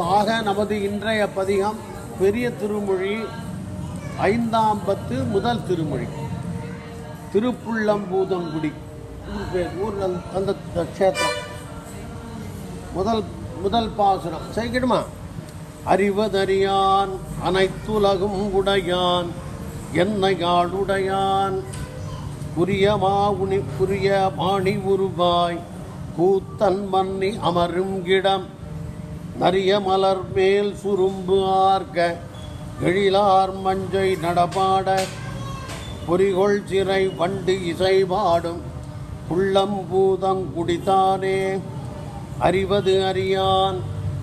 ஆக நமது இன்றைய பதிகம் பெரிய திருமொழி ஐந்தாம் பத்து முதல் திருமொழி. திருப்புள்ளம்பூதங்குடி. ஊர் அந்த- க்ஷேத்திரம். முதல் முதல் பாசுரம். செய்கிடுமா அறிவதறியான் அனைத்துலகும் உடையான் என்னை ஆளுடையான் புரிய மாவுனி புரிய மாணி உருவாய் கூத்தன் மன்னி அமரும் இடம். நரிய மலர் மேல் சுரும்பு ஆர்க்க எழிலார் மஞ்சை நடபாட பொறிகொள் சிறை வண்டு இசை பாடும் உள்ளம் பூதம் குடித்தானே அறிவது அறியான்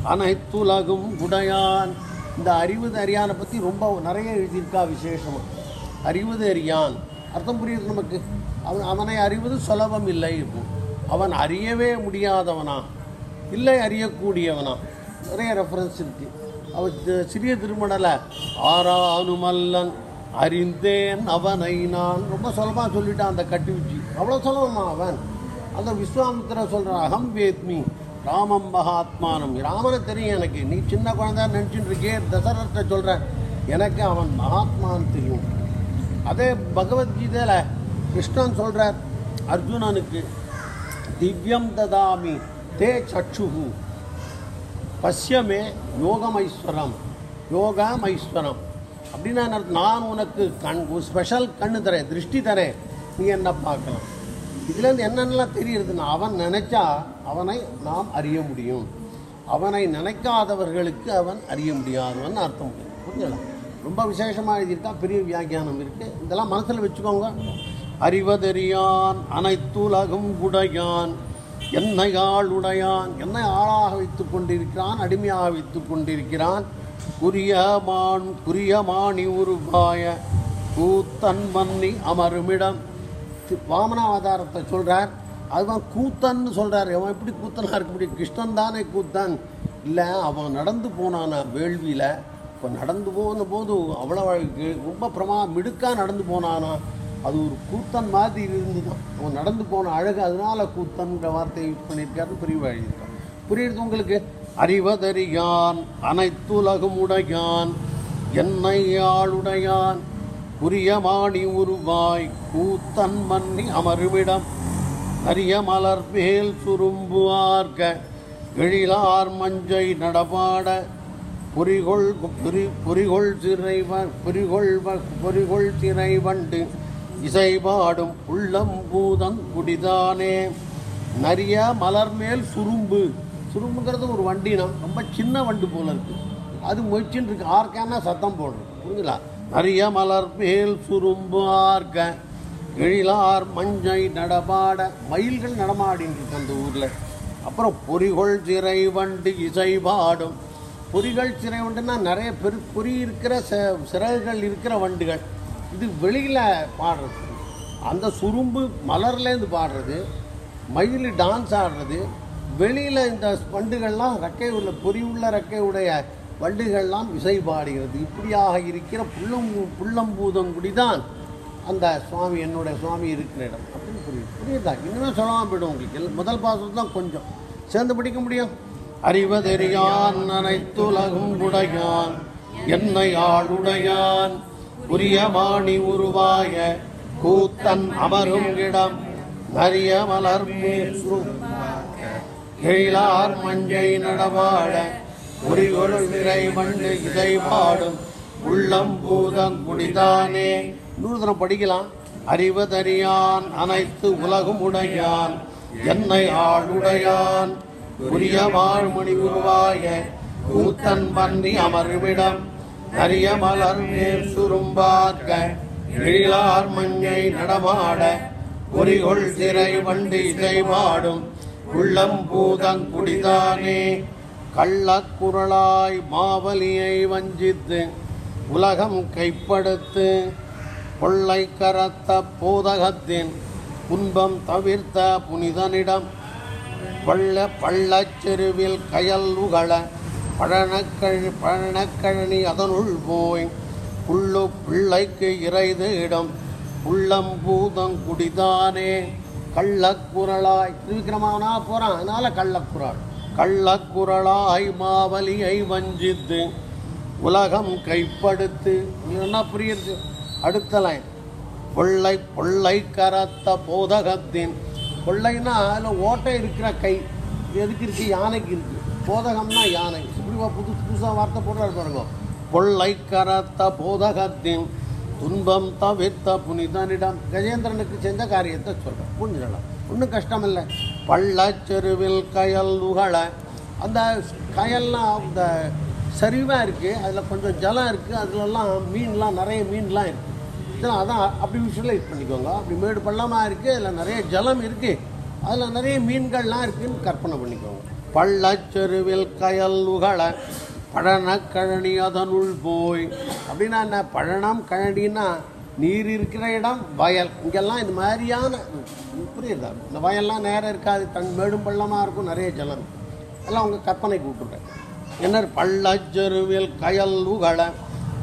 அனைத்துலகும் உடையான். இந்த அறிவது அறியானை பற்றி ரொம்ப நிறைய எழுதியிருக்கா விசேஷமாக அறிவது அறியான். அர்த்தம் புரியுது நமக்கு? அவன் அவனை அறிவது சுலபம் இல்லை இப்போ. அவன் அறியவே முடியாதவனா? இல்லை அறியக்கூடியவனா? நிறைய ரெஃபரன்ஸ் இருக்குது அவர் சிறிய திருமணல ஆரா அனுமல்லன் அறிந்தேன் அவனை நான். ரொம்ப சுலபமாக சொல்லிட்டான் அந்த கட்டி வச்சு அவ்வளோ சுலபமா அவன். அந்த விஸ்வாமித்திர சொல்கிறான் அகம் வேத்மி ராமம் மகாத்மானம். ராமனை தெரியும் எனக்கு. நீ சின்ன குழந்தை நினச்சிட்டு இருக்கே தசரத்தை சொல்கிற எனக்கு அவன் மகாத்மான்னு தெரியும். அதே பகவத்கீதையில் கிருஷ்ணன் சொல்கிறார் அர்ஜுனனுக்கு திவ்யம் ததாமி தே சக்ஷுகு. பஷ்யமே யோகமைஸ்வரம் யோகமைஸ்வரம். அப்படின்னா என்ன நான் உனக்கு கண் ஸ்பெஷல் கண்ணு தரேன் திருஷ்டி தரேன். நீ என்ன பார்க்கலாம்? இதுலேருந்து என்னென்னலாம் தெரியுதுன்னா அவன் நினைச்சா அவனை நாம் அறிய முடியும். அவனை நினைக்காதவர்களுக்கு அவன் அறிய முடியாதவன் அர்த்தம். புரிஞ்சலாம் ரொம்ப விசேஷமாக எழுதியிருக்கா பெரிய வியாக்கியானம் இருக்குது இதெல்லாம் மனசில் வச்சுக்கோங்க. அறிவதறியான் அனைத்துலகும் உடையான். என்னை ஆளுடையான் என்னை ஆளாக வைத்துக் கொண்டிருக்கிறான் அடிமையாக வைத்துக் கொண்டிருக்கிறான். குறிய மான் உருவாய கூத்தன் மன்னி அமருமிடம். வாமனாவதாரத்தை சொல்கிறார் அதுதான் கூத்தன்னு சொல்கிறார் அவன் எப்படி கூத்தனாக இருக்க முடியும்? கிருஷ்ணன் தானே கூத்தன். இல்லை அவன் நடந்து போனான வேள்வியில்? இப்போ நடந்து போன போது அவ்வளோ ரொம்ப பிரமா மிடுக்கா நடந்து போனானா? அது ஒரு கூத்தன் மாதிரி இருந்தது. அவன் நடந்து போன அழகு அதனால கூத்தன்ற வார்த்தையை யூஸ் பண்ணியிருக்காருன்னு பிரிவு எழுதியிருக்கான் புரியுது உங்களுக்கு? அறிவதறியான் அனைத்துலகும் உடையான் என்னை ஆளுடையான் புரியமாணி உருவாய் கூத்தன் மன்னி அமருவிடம் அரிய மலர் மேல் சுரும்பு ஆர்க்க எழிலார் மஞ்சை நடபாட பொறிகொள் புரி பொறிகொள் சிறை வ- பொறிகொள் வ- பொறிகொள் சிறை வண்டு இசை பாடும் உள்ளம் பூதம் குடிதானே. நிறைய மலர் மேல் சுரும்பு. சுரும்புங்கிறது ஒரு வண்டினம் ரொம்ப சின்ன வண்டு போல இருக்கு. அது முயற்சின்னு இருக்கு. ஆர்க்கானா சத்தம் போடுறது புரியுங்களா நிறைய மலர் மேல் சுரும்பு ஆர்க்க. எழிலார் மஞ்சை நடமாட. மயில்கள் நடமாடின்னு இருக்கு அந்த ஊரில். அப்புறம் பொறிகள் சிறை வண்டு இசை பாடும் பொறிகள் சிறை வண்டுன்னா நிறைய பெரு பொறி இருக்கிற ச- சிறகுகள் இருக்கிற வண்டுகள். இது வெளியில் பாடுறது. அந்த சுரும்பு மலர்லேருந்து பாடுறது மயில் டான்ஸ் ஆடுறது வெளியில் இந்த வண்டுகள்லாம் ரெக்கை உள்ள பொறி உள்ள ரெக்கை உடைய வண்டுகள்லாம் இசை பாடுகிறது. இப்படியாக இருக்கிற புள்ளம்பூ புள்ளம்பூதங்குடி தான் அந்த சுவாமி என்னுடைய சுவாமி இருக்கிற இடம். அப்படின்னு புரியுது. புரியுதா? இன்னுமே சொல்லாமல் போயிடும் உங்களுக்கு. முதல் பாசம் தான் கொஞ்சம். சேர்ந்து படிக்க முடியும்? அறிவதெறியான் அனைத்துலகும் உடையான். என்னை ஆளுடையான். உரியமாணி உருவாய கூத்தன் அமரும் இடம். நரிய மலர் கீழார் மஞ்சை நடவாட உரிகொழு நிறை மண்டு இதை பாடும். உள்ளம் பூதம் குடிதானே நூறுதனம் படிக்கலாம். அறிவதறியான் அனைத்து உலகும் உடையான். என்னை ஆளுடையான் உரிய வாழ்மணி உருவாய கூத்தன் பன்றி அமர்விடம் நரிய மலர் மேல் சுரும்பார்க்க எழிலார் மஞ்சை நடமாட பொறிகொள் திரை வண்டி இசை பாடும் உள்ளம் பூதங் குடிதானே கள்ளக்குரலாய் மாவலியை வஞ்சித்து உலகம் கைப்படுத்து கொள்ளை கரத்த போதகத்தின் துன்பம் தவிர்த்த புனிதனிடம் பள்ள பள்ளச்செருவில் கயல் உகள பழனக்கழி பழனக்கழனி அதனுள் போய். புள்ளு பிள்ளைக்கு இறைது இடம் உள்ளம் பூதம் குடிதானே. கள்ளக்குரலாய் திருவிக்கிரமாவனா போகிறான் அதனால கள்ளக்குரல் கள்ளக்குரலாய் மாவலியை வஞ்சித்து உலகம் கைப்படுத்து. என்ன புரியுது? அடுத்த லைன் கொள்ளை கொள்ளை கரத்த போதகத்தின். கொள்ளைன்னா அதில் ஓட்டை இருக்கிற கை. எதுக்கு இருக்கு? யானைக்கு இருக்கு. போதகம்னா யானை இப்படி புதுசு புதுசாக வார்த்தை போடுறாரு பாருங்க. கொள்ளை கரத்த போதகத்தின் துன்பம் தவிர்த்த புனிதனிடம் கஜேந்திரனுக்கு செஞ்ச காரியத்தை சொல்கிறேன் புரிஞ்சிடலாம் ஒன்றும் கஷ்டம் இல்லை பள்ளச்செருவில் கயல் உகழ. அந்த கயல்லாம் அந்த சரிவாக இருக்குது அதில் கொஞ்சம் ஜலம் இருக்குது அதுலலாம் மீன்லாம் நிறைய மீன்லாம் இருக்குது இதெல்லாம் அதான் அப்படி விஷுவலைஸ் பண்ணிக்கோங்க. அப்படி மேடு பள்ளமாக இருக்குது அதில் நிறைய ஜலம் இருக்குது அதில் நிறைய மீன்கள்லாம் இருக்குதுன்னு கற்பனை பண்ணிக்கோங்க. பள்ளச்செருவில் கயல் உகழ பழனக்கழனி அதனுள் போய். அப்படின்னா என்ன? பழனம் கழனின்னா நீர் இருக்கிற இடம் வயல். இங்கெல்லாம் இது மாதிரியான புரியுதா? இந்த வயல்லாம் நேரம் இருக்காது. தன் மேடும் பள்ளமாக இருக்கும் நிறைய ஜலம் எல்லாம் உங்கள் கற்பனைக்கு விட்டுட்டேன் என்ன? பள்ளச்செருவில் கயல் உகழ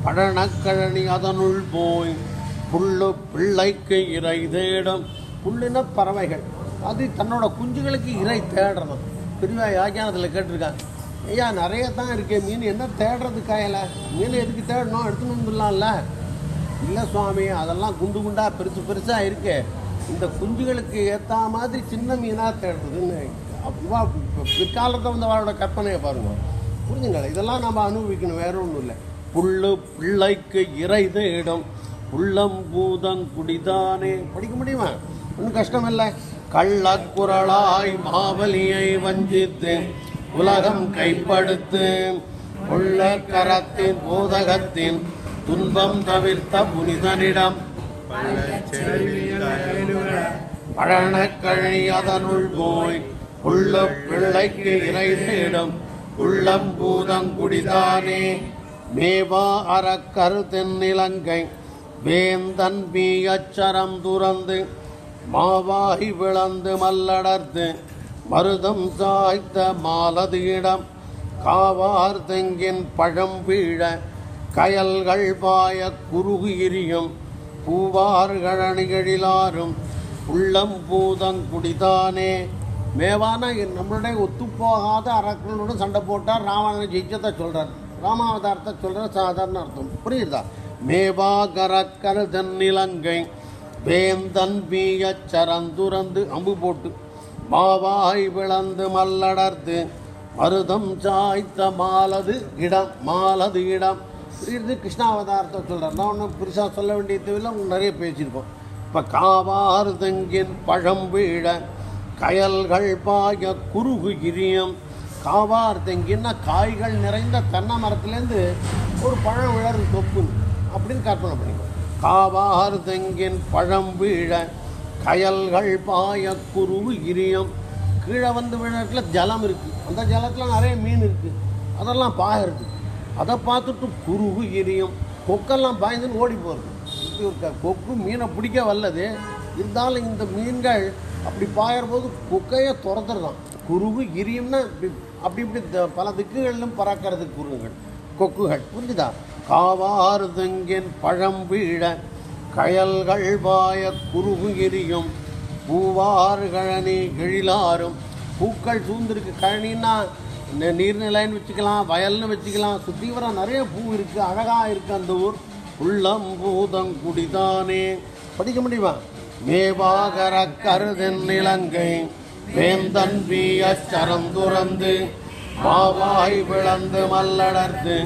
பழனக்கழனி அதனுள் போய். புல்லு பிள்ளைக்கு இறை தேடும். புல்லுன பறவைகள். அது தன்னோட குஞ்சுகளுக்கு இறை தேடணும் பெரியவா வியாக்கியானத்தில் கேட்டிருக்கான் ஐயா நிறைய தான் இருக்கே மீன் என்ன தேடுறது காயலை மீன் எதுக்கு தேடணும்? எடுத்துன்னு வந்துடலாம்ல இல்லை சுவாமி அதெல்லாம் குண்டு குண்டாக பெருசு பெருசாக இருக்கு. இந்த குஞ்சுகளுக்கு ஏற்ற மாதிரி சின்ன மீனாக தேடுறதுன்னு. அப்பா பிற்காலத்தை வந்தவளோட கற்பனையை பாருங்க. புரிஞ்சுங்களா? இதெல்லாம் நம்ம அனுபவிக்கணும் வேற ஒன்றும் இல்லை. புல்லு பிள்ளைக்கு இறை தேடும் உள்ளம் பூதம் குடிதானே. படிக்க முடியுமா? ஒன்றும் கஷ்டம் இல்லை. கள்ளக்குரலாய் மாவலியை வஞ்சித்து உலகம் கைப்படுத்து. உள்ள கரத்தின் போதகத்தின் துன்பம் தவிர்த்த புனிதனிடம். பழனக்கழி அதனுள் போய் உள்ள பிள்ளைக்கு இறை தேடும் உள்ளம் பூதங்குடிதானே மேவா அறக்கரு தென்னிலங்கை வேந்தன் பீ அச்சரம் துறந்து மாவாகி விளந்து மல்லடர்த்து மருதம் சாய்த்த மாலதியிடம் காவார் தெங்கின் பழம் வீழ கயல்கள் பாய குறுகு எரியும் பூவார் கழனிகளிலாரும் உள்ளம் பூதங் குடிதானே. மேவான நம்மளுடைய ஒத்துப்போகாத அரக்கனோடு சண்டை போட்டால் ராவணனை ஜெயிச்சதை சொல்கிறார் ராமாவதாரத்தை சொல்கிற சாதாரண அர்த்தம். புரியுதா? மேவா கரக்கர் தன்னிலங்கை வேந்தன் வீயச் சரந்துரந்து அம்பு போட்டு மாவாய் விளந்து மல்லடர்த்து மருதம் சாய்த்த மாலது இடம் மாலது இடம். இது கிருஷ்ணாவதாரத்தை சொல்கிறார் நான் ஒன்றும் புதுசாக சொல்ல வேண்டிய தேவையில்லை உங்களுக்கு நிறைய பேசியிருப்போம். இப்போ காவார் தெங்கின் பழம் வீழ கயல்கள் பாய குறுகு கிரியம் காவார் தெங்கின்னா காய்கள் நிறைந்த தென்னை மரத்துலேருந்து ஒரு பழம் விழறது தொப்பு அப்படின்னு கற்பனை பண்ணிக்கோ. காவார் தெங்கின் பழம் வீழ கயல்கள் பாய குருவு இரியம். கீழே வந்து விழத்துல ஜலம் இருக்குது அந்த ஜலத்தில் நிறைய மீன் இருக்குது அதெல்லாம் பாயிருக்கு அதை பார்த்துட்டு குருவு எரியும் கொக்கெல்லாம் பாய்ந்துன்னு ஓடி போகிறது இப்படி இருக்க கொக்கு மீனை பிடிக்க வல்லது. இருந்தாலும் இந்த மீன்கள் அப்படி பாயிற போது கொக்கையை துரத்துறதான் குருவு இரியும்னா இப்படி அப்படி இப்படி த- பல திக்குகளிலும் பறக்கிறது குருங்கள் கொக்குகள். புரிஞ்சுதா? காவாறு தெங்கின் பழம் வீழ கயல்கள் பாய குறுகு எரியும் பூவார் கழனி எழிலாரும் பூக்கள் சூழ்ந்திருக்கு. கழனின்னா இந்த நீர்நிலைன்னு வச்சுக்கலாம் வயல்னு வச்சுக்கலாம். சுத்தீவிரம் நிறைய பூ இருக்கு. அழகாக இருக்கு அந்த ஊர். உள்ளம் பூதம் குடிதானே. படிக்க முடியுமா? மேவாகர கருதன் இலங்கை. வேந்தன் வீய சரந்துறந்து மாவாய் விளந்து மல்லடர்ந்து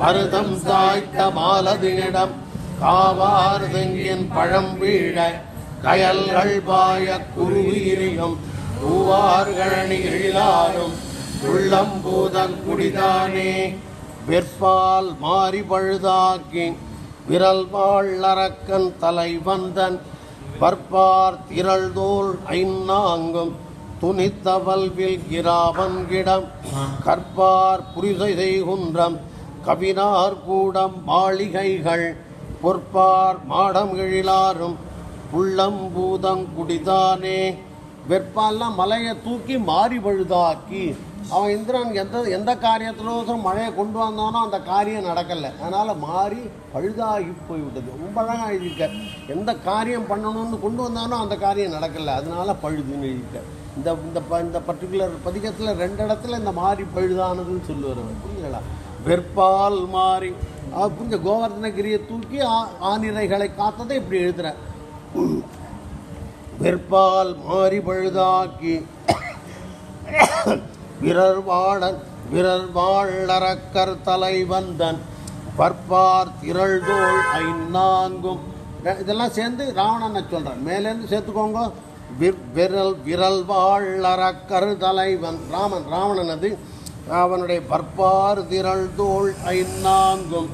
மருதம் சாய்த்த மாலதியிடம் காவார் தெங்கின் பழம் வீழ கயல்கள் பாய குருவீரியும் பூவார்களணி எழிலாரும் உள்ளம் பூதன் குடிதானே. வெற்பால் மாறி பழுதாக்கி விரல் வாழக்கன் தலை வந்தன் பற்பார் திரள்தோல் ஐநாங்கும் துணித்தவல்வில் கிராவன்கிடம் கற்பார் புரிசை செய்குன்றம் கவினார் கூடம் மாளிகைகள் பொற்பார் மாடம் எழிலாரும் உள்ளம் பூதம் குடிதானே. வெற்பால்லாம் மலையை தூக்கி மாறி பழுதாக்கி அவன் இந்திரன் எந்த எந்த காரியத்திலும் மழையை கொண்டு வந்தானோ அந்த காரியம் நடக்கலை. அதனால் மாறி பழுதாகி போய்விட்டது. ரொம்ப அழகாக எழுதியிருக்க. எந்த காரியம் பண்ணணும்னு கொண்டு வந்தானோ அந்த காரியம் நடக்கலை. அதனால் பழுதுன்னு எழுதிக்க இந்த இந்த ப இந்த பர்டிகுலர் பதிகத்தில் ரெண்டு இடத்துல இந்த மாறி பழுதானதுன்னு சொல்லுவார் அவர். புரியுங்களா வெற்பால் மாறி. புரிஞ்ச கோவர்தனகிரியை தூக்கி ஆ- ஆனிரைகளை காத்ததை இப்படி எழுதுறார் வெற்பால் மாறி பழுதாக்கி விரர் வாழன் விரர் வாழறக்கர் தலைவந்தன் பற்பார் திரள்தோள் ஐநான்கும் இதெல்லாம் சேர்ந்து ராவணனை சொல்கிறேன் மேலேருந்து சேர்த்துக்கோங்க. விரல் விரல் விரல் வாழறக்கர் தலைவன் ராமன் ராவணன் அது அவனுடைய பற்பார் திரள் தோல் ஐநான்கும்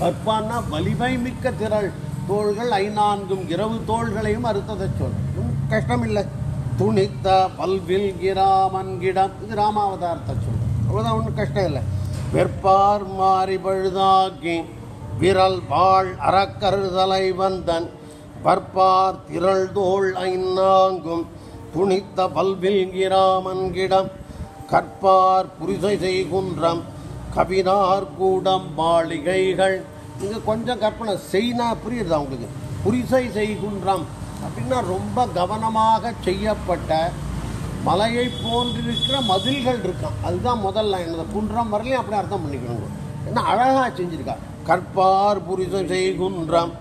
பற்பான்னா வலிமை மிக்க திரள். தோள்கள் ஐநான்கும் இரவு தோள்களையும் அறுத்ததை சொல். கஷ்டம் இல்லை துணித்த பல்வில் கிராமன்கிடம் இது ராமாவதாரத்தை சொல். அவ்வளோதான் ஒன்றும் கஷ்டம் இல்லை. வெற்பார் மாறி பழுதாக்கி விரல் வாழ் அறக்கருதலை வந்தன். பற்பார் திரள் தோல் ஐநாங்கும் துணித்த பல்வில் கிராமன்கிடம் கற்பார் புரிசை செய்குன்றம். கவினார் கூடம் மாளிகைகள். இங்கே கொஞ்சம் கற்பனை செய்னா புரியுது அவங்களுக்கு புரிசை செய்குன்றம். அப்படின்னா ரொம்ப கவனமாக செய்யப்பட்ட மலையை போன்றிருக்கிற மதில்கள் இருக்கான் அதுதான் முதல்ல இந்த குன்றம் வரலையும் அப்படி அர்த்தம் பண்ணிக்கணும் என்ன அழகாக செஞ்சிருக்கா? கற்பார் புரிசை செய்குன்றம்.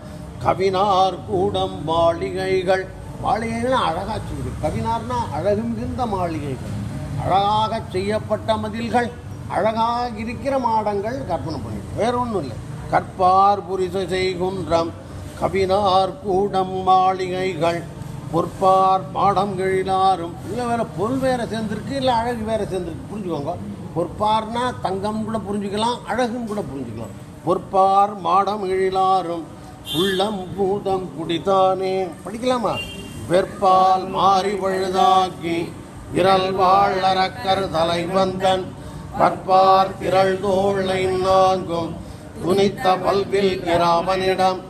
கவினார் கூடம் மாளிகைகள். மாளிகைகள் அழகாக செஞ்சிருக்கு. கவினார்னா அழகு மிகுந்த மாளிகைகள். அழகாக செய்யப்பட்ட மதில்கள் அழகாக இருக்கிற மாடங்கள் கற்பனை பண்ணி வேற ஒன்றும் இல்லை. கற்பார் புரிச செய்குன்றம் கவினார் கூடம் மாளிகைகள் பொற்பார் மாடம் கழிலாரும் இல்லை வேற பொருள் வேற சேர்ந்துருக்கு இல்லை அழகு வேற சேர்ந்துருக்கு புரிஞ்சுக்கோங்க. பொற்பார்னா தங்கம் கூட புரிஞ்சுக்கலாம் அழகுன்னு கூட புரிஞ்சுக்கலாம். பொற்பார் மாடம் எழிலாரும் உள்ளம் பூதம் குடித்தானே படிக்கலாமா? வெற்பால் மாறி பழுதாக்கி விரல் வாழறக்கர் தலைவந்தன் பற்பார் திரள் தோளை நான்கும் துணித்த பல்வில் கிராமனிடம்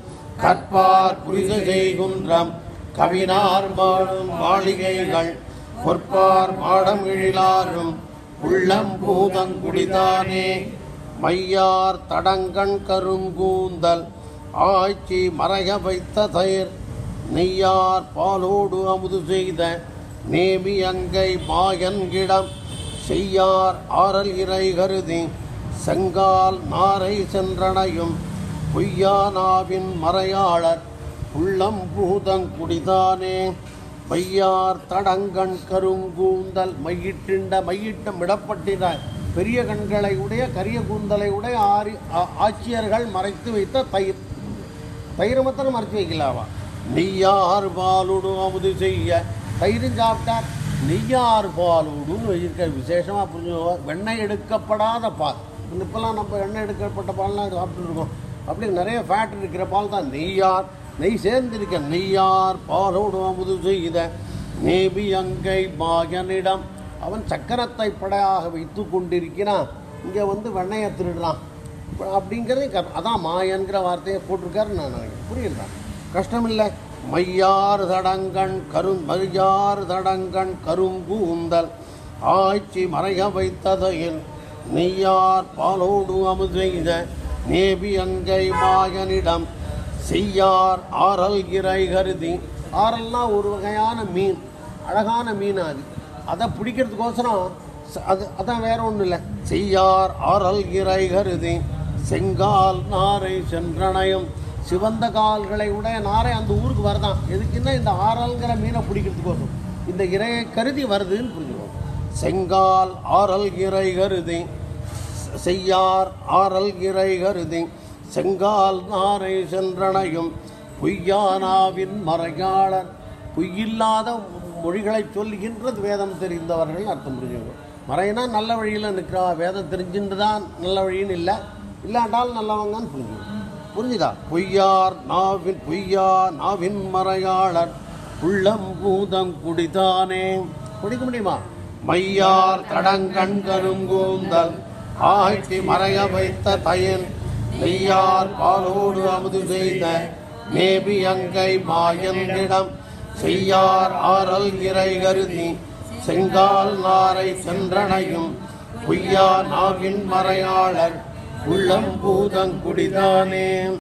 கற்பார் புரிசை செய்குன்றம் கவினார் மாடும் மாளிகைகள் பொற்பார் மாடம் எழிலாரும் உள்ளம் பூதங்குடிதானே மையார் தடங்கண் கருங்கூந்தல் ஆய்ச்சி மறைய வைத்த தயிர் நெய்யார் பாலோடு அமுது செய்த நேமி அங்கை மாயன்கிடம் செய்யார் ஆரல் இறை கருதி செங்கால் நாரை சென்றனையும் பொய்யானாவின் மறையாளர் உள்ளம் பூதங்குடிதானே மையார் தடங்கண் கருங்கூந்தல் மையிட்டிண்ட மையிட்டம் இடப்பட்டினார் பெரிய கண்களை உடைய கரிய கூந்தலை உடைய ஆரி ஆ- ஆட்சியர்கள் மறைத்து வைத்த தயிர். தயிரமத்தனை மறைத்து வைக்கலாவா நீயார் பாலுடு அமுது செய்ய தயிரும் சாப்பிட்டார் நெய்யார் பாலுடுன்னு வச்சிருக்க விசேஷமாக புரிஞ்சு வெண்ணெய் எடுக்கப்படாத பால். இப்போல்லாம் நம்ம எண்ணெய் எடுக்கப்பட்ட பால்லாம் சாப்பிட்டுருக்கோம். அப்படி நிறைய ஃபேட் இருக்கிற பால் தான். நெய்யார். நெய் சேர்ந்திருக்க நெய்யார் பாலோடு அமுது செய்த நேபி அங்கை மாயனிடம். அவன் சக்கரத்தை படையாக வைத்து கொண்டிருக்கிறான். இங்கே வந்து வெண்ணையை திருடுறான். அப்படிங்கிறது க- அதான் மாயன்கிற வார்த்தையை போட்டிருக்காரு நான் நினைக்கிறேன். புரியல கஷ்டம் இல்லை மையார் தடங்கண் கரும் மையார் தடங்கண் கரும்பூந்தல் ஆய்ச்சி மறைய வைத்ததையில் நெய்யார் பாலோடு அமுதெய்த நேபி அங்கை மாயனிடம் செய்யார் ஆரல் இறை கருதி. ஆரல்னா ஒரு வகையான மீன் அழகான மீன் அது. அதை பிடிக்கிறதுக்கோசரம் அது அதான் வேற ஒன்றும் இல்லை. செய்யார் ஆரல் இறை கருதி செங்கால் நாரை சென்றனையும் சிவந்த கால்களை உடைய நாரை அந்த ஊருக்கு வருதான். எதுக்குன்னா இந்த ஆரல்ங்கிற மீனை பிடிக்கிறதுக்கோசரம் இந்த இறையை கருதி வருதுன்னு புரிஞ்சுக்கோங்க. செங்கால் ஆரல் இறை கருதி. செய்யார் ஆரல் இறை கருதி. செங்கால் நாரை சென்றனையும் பொய்யானாவின் மறையாளர். பொய்யில்லாத மொழிகளை சொல்லுகின்றது வேதம் தெரிந்தவர்கள் அர்த்தம் புரிஞ்சுக்கணும் மறைனா நல்ல வழியில் நிற்கிறா. வேதம் தெரிஞ்சுட்டு தான் நல்ல வழின்னு இல்லை. இல்லாட்டால் நல்லவங்கன்னு புரிஞ்சுக்கணும் புரிஞ்சுதா? பொய்யார் நாவின் பொய்யா நாவின் மறையாளர். உள்ளம் பூதம் குடிதானே. குடிக்க முடியுமா? மையார் தடங்கண் கருங்கூந்தல் ஆய்ச்சி மறைய வைத்த தயன் நெய்யார் பாலோடு அமுது செய்த மேபி அங்கை மாயந்திடம் செய்யார் ஆரல் இறை கருதி. செங்கால் நாரை சென்றனையும் பொய்யா நாவின் மறையாளர். உள்ளம் பூதங்குடிதானே